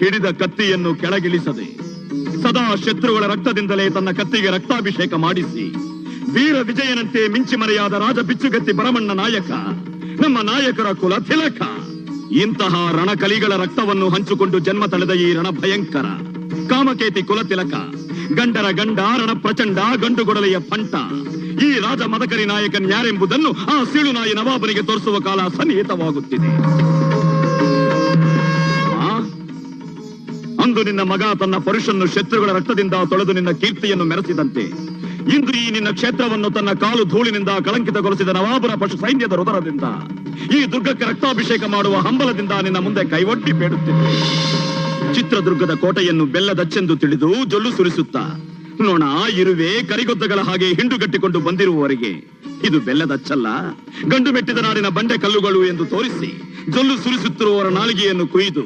ಹಿಡಿದ ಕತ್ತಿಯನ್ನು ಕೆಳಗಿಳಿಸದೆ ಸದಾ ಶತ್ರುಗಳ ರಕ್ತದಿಂದಲೇ ತನ್ನ ಕತ್ತಿಗೆ ರಕ್ತಾಭಿಷೇಕ ಮಾಡಿಸಿ. ವೀರ ವಿಜಯನಂತೆ ಮಿಂಚಿ ಮರೆಯಾದ ರಾಜ ಬಿಚ್ಚುಗತ್ತಿ ಬರಮಣ್ಣ ನಾಯಕ, ನಮ್ಮ ನಾಯಕರ ಕುಲ ತಿಲಕ. ಇಂತಹ ರಣಕಲಿಗಳ ರಕ್ತವನ್ನು ಹಂಚಿಕೊಂಡು ಜನ್ಮ ತಳೆದ ಈ ರಣ ಭಯಂಕರ ಕಾಮಕೇತಿ ಕುಲ ತಿಲಕ, ಗಂಡರ ಗಂಡ ರಣ ಪ್ರಚಂಡ ಗಂಡುಗೊಡಲೆಯ ಪಂಟ ಈ ರಾಜ ಮದಕರಿ ನಾಯಕನ್ ಯಾರೆಂಬುದನ್ನು ಆ ಸಿಳುನಾಯಿ ನವಾಬನಿಗೆ ತೋರಿಸುವ ಕಾಲ ಸನ್ನಿಹಿತವಾಗುತ್ತಿದೆ. ಅಂದು ನಿನ್ನ ಮಗ ತನ್ನ ಪರುಷನ್ನು ಶತ್ರುಗಳ ರಕ್ತದಿಂದ ತೊಳೆದು ನಿನ್ನ ಕೀರ್ತಿಯನ್ನು ಮೆರೆಸಿದಂತೆ. ಇಂದು ಈ ನಿನ್ನ ಕ್ಷೇತ್ರವನ್ನು ತನ್ನ ಕಾಲು ಧೂಳಿನಿಂದ ಕಳಂಕಿತಗೊಳಿಸಿದ ನವಾಬರ ಪಶು ಸೈನ್ಯದ ಹೃದಯದಿಂದ. ಈ ದುರ್ಗಕ್ಕೆ ರಕ್ತಾಭಿಷೇಕ ಮಾಡುವ ಹಂಬಲದಿಂದ ನಿನ್ನ ಮುಂದೆ ಕೈವೊಡ್ಡಿ ಬೇಡುತ್ತಿದ್ದೆ ಚಿತ್ರದುರ್ಗದ ಕೋಟೆಯನ್ನು ಬೆಲ್ಲದಚ್ಚೆಂದು ತಿಳಿದು ಜೊಲ್ಲು ಸುರಿಸುತ್ತ. ನೋಣ, ಇರುವೆ, ಕರಿಗೊದ್ದಗಳ ಹಾಗೆ ಹಿಂಡುಗಟ್ಟಿಕೊಂಡು ಬಂದಿರುವವರಿಗೆ. ಇದು ಬೆಲ್ಲದಚ್ಚಲ್ಲ. ಗಂಡು ಮೆಟ್ಟಿದ ನಾಡಿನ ಬಂಡೆ ಕಲ್ಲುಗಳು ಎಂದು ತೋರಿಸಿ ಜೊಲ್ಲು ಸುರಿಸುತ್ತಿರುವವರ ನಾಲಿಗೆಯನ್ನು ಕುಯ್ದು